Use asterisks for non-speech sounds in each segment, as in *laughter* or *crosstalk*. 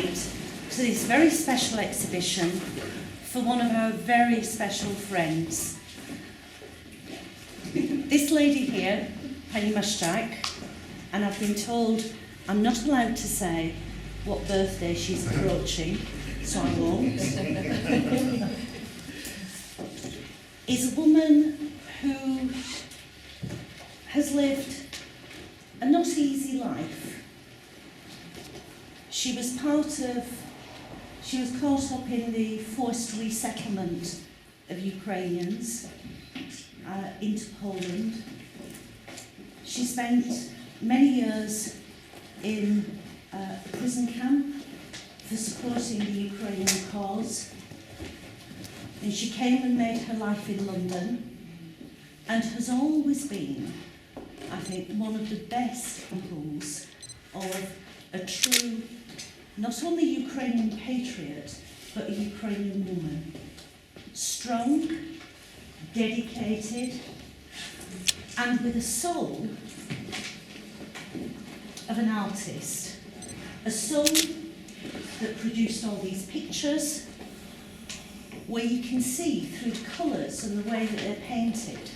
to this very special exhibition for one of our very special friends. This lady here, Penny Mashtak, and I've been told I'm not allowed to say what birthday she's approaching, so I won't. is a woman who has lived a not easy life. She was part of, she was caught up in the forced resettlement of Ukrainians uh, into Poland. She spent many years in uh, a prison camp for supporting the Ukrainian cause. And she came and made her life in London and has always been, I think, one of the best examples of a true, not only Ukrainian patriot, but a Ukrainian woman. Strong, dedicated, and with a soul of an artist. A soul that produced all these pictures where you can see through the colours and the way that they're painted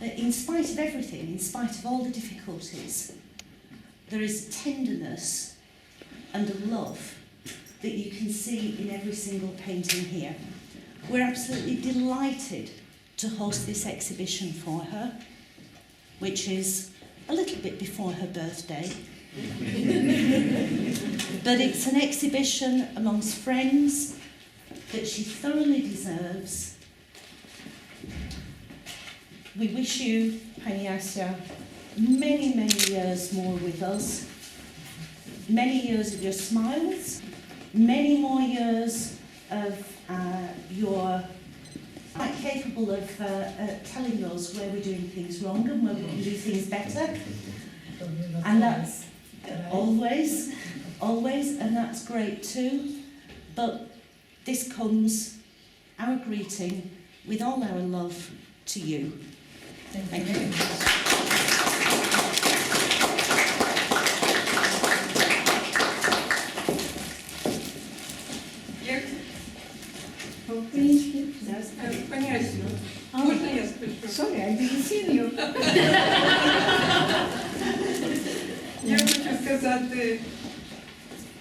that in spite of everything, in spite of all the difficulties, there is tenderness and a love that you can see in every single painting here. We're absolutely delighted to host this exhibition for her, which is a little bit before her birthday. *laughs* but it's an exhibition amongst friends that she thoroughly deserves. We wish you, Panyasya, many, many years more with us, many years of your smiles, many more years of uh, your quite capable of uh, uh, telling us where we're doing things wrong and where we can do things better. And that's always, always, and that's great too. But this comes our greeting with all our love to you. Thank you. Як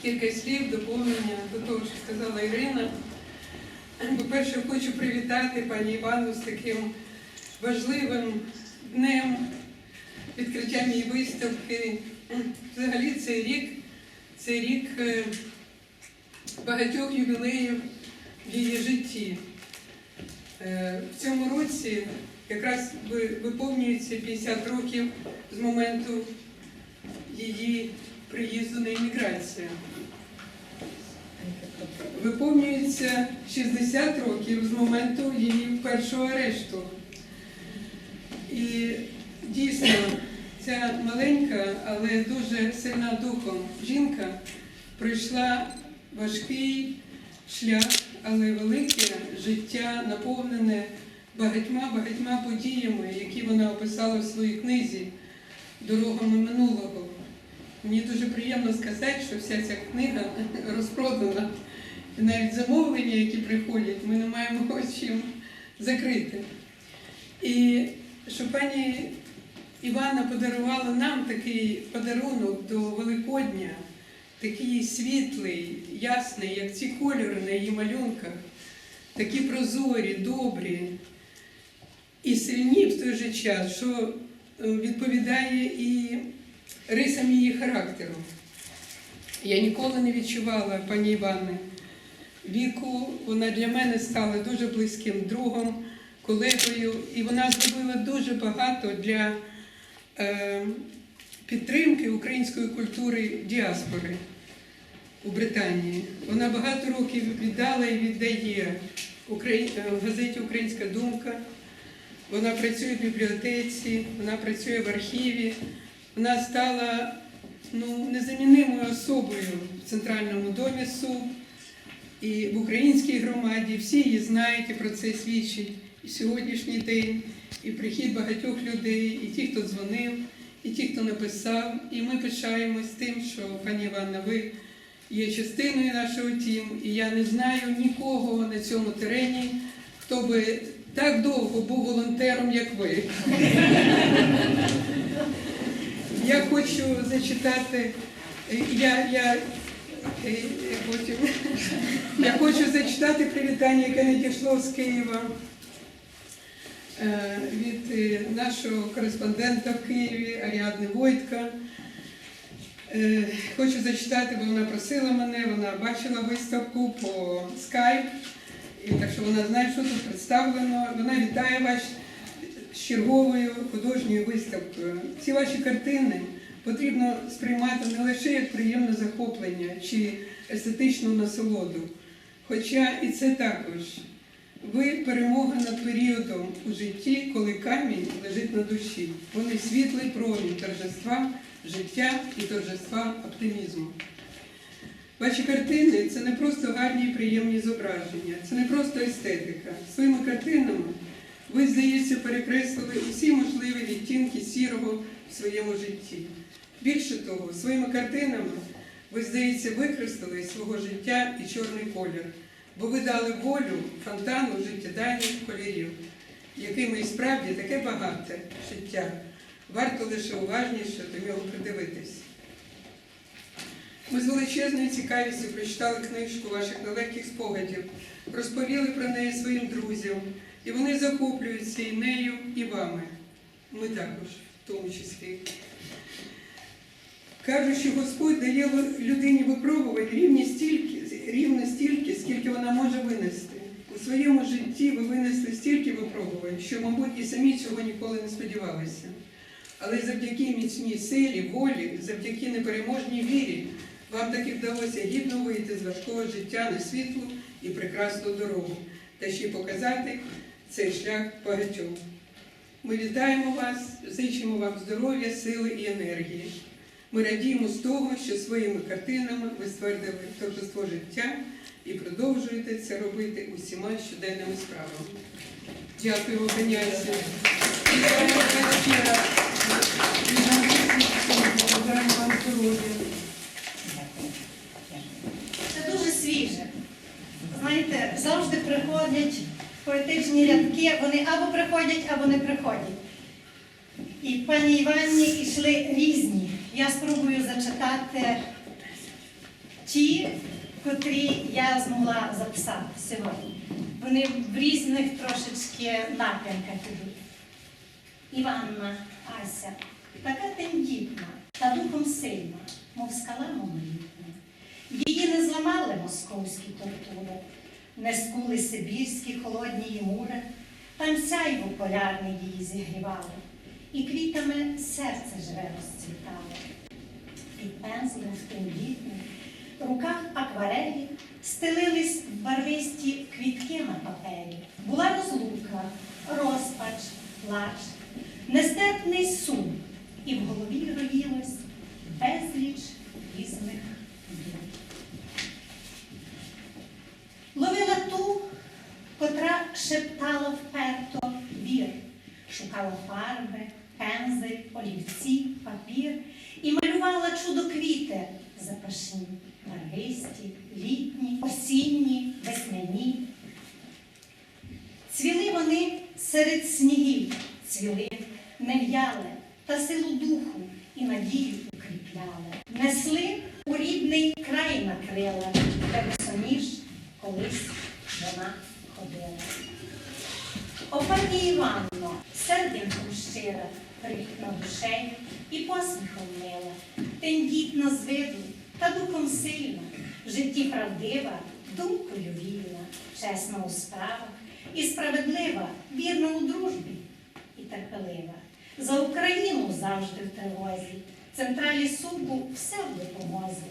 кілька слів доповнення до того, що сказала Ірина. По-перше, хочу привітати пані Івану з таким важливим днем, відкриттям її виставки. Взагалі цей рік це рік е, багатьох ювілеїв в її житті. Е, В цьому році якраз виповнюється 50 років з моменту її приїзду на імміграцію. Виповнюється 60 років з моменту її першого арешту. І дійсно, ця маленька, але дуже сильна духом жінка пройшла важкий шлях, але велике життя, наповнене багатьма багатьма подіями, які вона описала в своїй книзі Дорогами минулого. Мені дуже приємно сказати, що вся ця книга розпродана. І навіть замовлення, які приходять, ми не маємо *laughs* чим закрити. І що пані Івана подарувала нам такий подарунок до Великодня, такий світлий, ясний, як ці кольори на її малюнках, такі прозорі, добрі і сильні в той же час, що е, відповідає і рисам її характеру. Я ніколи не відчувала пані Івани віку. Вона для мене стала дуже близьким другом, колегою, і вона зробила дуже багато для е, підтримки української культури діаспори у Британії. Вона багато років віддала і віддає е, в газеті Українська думка. Вона працює в бібліотеці, вона працює в архіві. Вона стала ну, незамінимою особою в Центральному домі СУ і в українській громаді. Всі її знають і про це свідчить і сьогоднішній день, і прихід багатьох людей, і ті, хто дзвонив, і ті, хто написав. І ми пишаємось тим, що пані Іванна, ви є частиною нашого тім, і я не знаю нікого на цьому терені, хто би так довго був волонтером, як ви. Я хочу зачитати, я, я, е, е, потім, я хочу зачитати привітання, яке надійшло з Києва е, від нашого кореспондента в Києві Аріадни Войтка. Хочу зачитати, бо вона просила мене, вона бачила виставку по скайп, так що вона знає, що тут представлено. Вона вітає вас черговою художньою виставкою. Ці ваші картини потрібно сприймати не лише як приємне захоплення чи естетичну насолоду, хоча і це також. Ви перемога над періодом у житті, коли камінь лежить на душі. Вони світлий промінь торжества, життя і торжества оптимізму. Ваші картини це не просто гарні і приємні зображення, це не просто естетика. Своїми картинами ви, здається, перекреслили усі можливі відтінки сірого в своєму житті. Більше того, своїми картинами ви, здається, викреслили із свого життя і чорний колір, бо ви дали волю фонтану життєдайних кольорів, якими і справді таке багате життя. Варто лише уважніше до нього придивитись. Ми з величезною цікавістю прочитали книжку ваших нелегких спогадів, розповіли про неї своїм друзям, і вони захоплюються і нею, і вами. Ми також, в тому числі. Кажуть, що Господь дає людині випробувань рівні стільки, рівно стільки, скільки вона може винести. У своєму житті ви винесли стільки випробувань, що, мабуть, і самі цього ніколи не сподівалися. Але завдяки міцній силі, волі, завдяки непереможній вірі, вам таки вдалося гідно вийти з важкого життя на світлу і прекрасну дорогу, та ще й показати цей шлях багатьом. Ми вітаємо вас, зичимо вам здоров'я, сили і енергії. Ми радіємо з того, що своїми картинами ви ствердили торжество життя і продовжуєте це робити усіма щоденними справами. Дякую, Вогняйся. Бажаємо вам здоров'я. Це дуже свіже. Знаєте, завжди приходять поетичні рядки, вони або приходять, або не приходять. І пані Іванні йшли різні. Я спробую зачитати ті, котрі я змогла записати сьогодні. Вони в різних трошечки напрямках ідуть. Іванна, Ася, така тендітна та духом сильна, мов скала монолітна. Її не зламали московські тортури, не скули сибірські холодні її мури, там сяйво полярне її зігрівало, і квітами серце живе розцвітало. Під пензлем тендітним, в руках акварелі стелились барвисті квітки на папері. Була розлука, розпач, плач, нестерпний сум, і в голові роїлось безліч запашні, барвисті, літні, осінні, весняні. Цвіли вони серед снігів, цвіли, не в'яли, та силу духу і надію укріпляли. Несли у рідний край накрила, де босоніж колись вона ходила. О, пані Іванно, серденьком щира, привітна душею і посміхом мила, тендітна з виду та духом сильна, в житті правдива, думкою вільна, чесна у справах і справедлива, вірна у дружбі і терпелива. За Україну завжди в тривозі, централі суку все в допомозі.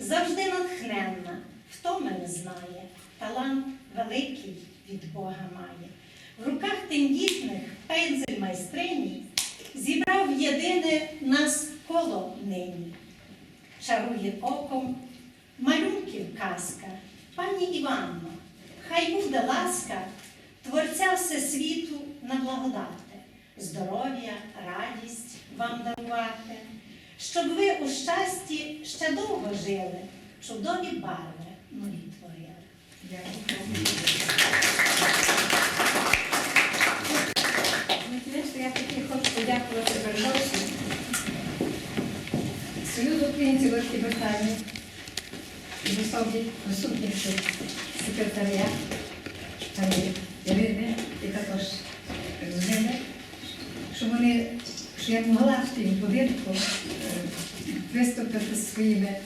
Завжди натхненна, втоми не знає, талант великий від Бога має. В руках тендітних пензель майстрині зібрав єдине нас коло нині. Чарує оком малюнків казка, пані Іванно, хай буде ласка Творця Всесвіту на благодати, здоров'я, радість вам дарувати, щоб ви у щасті ще довго жили, чудові барви нові творили. Зрештою, я таки хочу подякувати передовсім Союзу українців Великобританії і в особі секретаря пані Ірини і також з що вони, що я могла в тім будинку е, виступити своїми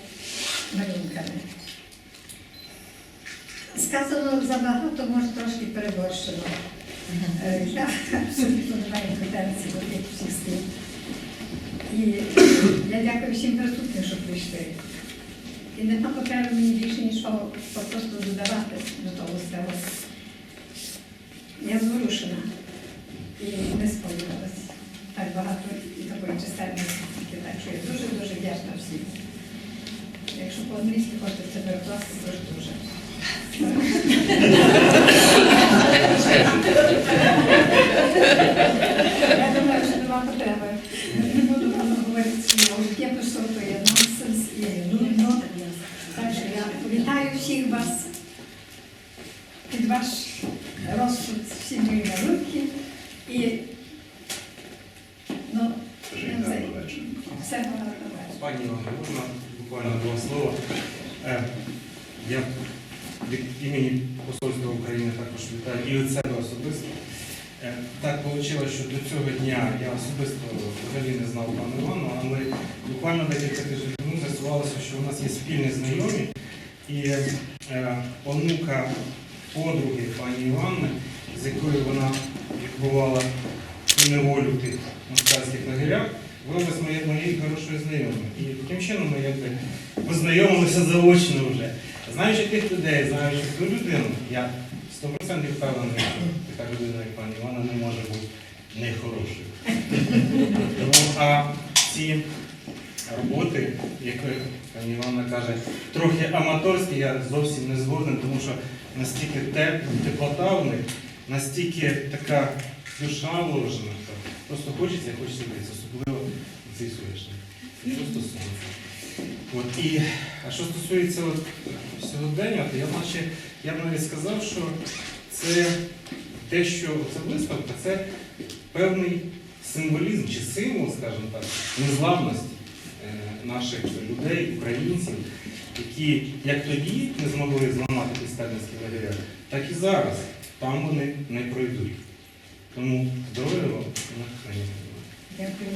малюнками. Сказано забагато, може трошки переборщено. Е, Я абсолютно не маю до всіх слів. І я дякую всім присутнім, що прийшли. І нема потреби мені більше нічого просто додавати до того всього. Я зворушена і не сподівалася так багато і такої чисельності. Так що я дуже-дуже вдячна всім. Якщо по-англійськи хочете це перекласти, то ж дуже. Я думаю, що нема потреби. Не буду вам говорити слово. Я просто то є нонсенс і нудно. Так що я вітаю всіх вас під ваш розсуд всі мої малюнки. І ну, не знаю, все гарно вечора. Пані Івано, можна буквально два слова. Е, Я від імені Посольства України також вітаю і від себе особисто. Е, Так вийшло, що до цього дня я особисто взагалі не знав пану Івану, але буквально декілька тижнів тому з'ясувалося, що у нас є спільні знайомі, і е, онука подруги пані Іванни, з якою вона відбувала неволю тих москальських лагерях, виявилась моєю моєю хорошою знайомою. І таким чином ми якби познайомилися заочно вже. Знаючи тих людей, знаючи ту людину, я 100% впевнений, що така людина, як пані Івана, не може бути нехорошою. Тому, а ці роботи, як пані Івана каже, трохи аматорські, я зовсім не згоден, тому що настільки те- теплота в них, настільки така душа вложена, просто хочеться, хочеться дивитися, сонячний. Просто сонце. От, і, а що стосується от, сьогодення, то я, наче, я б навіть сказав, що це те, що ця виставка, це певний символізм чи символ, скажімо так, незламності е, наших людей, українців, які як тоді не змогли зламати ті сталінські лагеря, так і зараз там вони не пройдуть. Тому здоров'я вам. Дякую.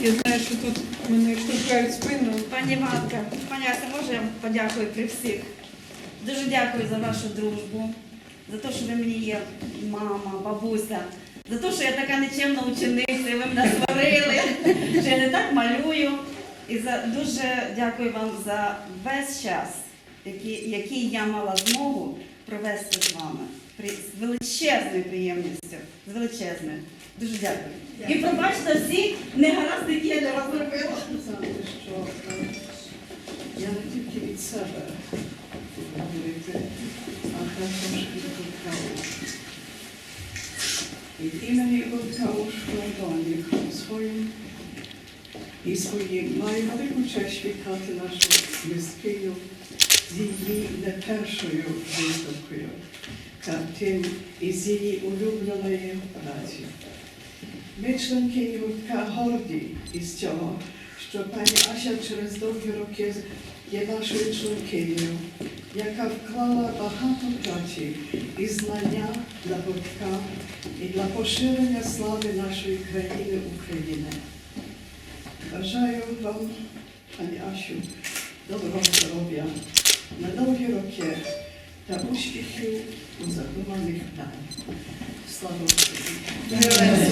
Я знаю, що тут мене штовхають спину. Пані Ванка, пані Ася, може я подякую при всіх? Дуже дякую за вашу дружбу, за те, що ви мені є мама, бабуся, за те, що я така нечемна учениця, і ви мене сварили, що я не так малюю. І за дуже дякую вам за весь час, який, який я мала змогу провести з вами. З величезною приємністю, з величезною. Дуже дякую. І пробачте всі негаразди, які я для вас зробила. сказати, що я не тільки від себе говорити, а також від «Уш». Від імені «Уш» Лондоні своїм і своїм маю велику честь вітати нашу міськиню з її не першою виставкою, картин із її улюбленої праці. Ми, членки гуртка, горді із цього, що пані Ася через довгі роки є нашою членкинею, яка вклала багато праці і знання для гуртка і для поширення слави нашої країни України. Бажаю вам, пані Асю, доброго здоров'я на довгі роки та успіхів у задуманих планах. Слава Україні!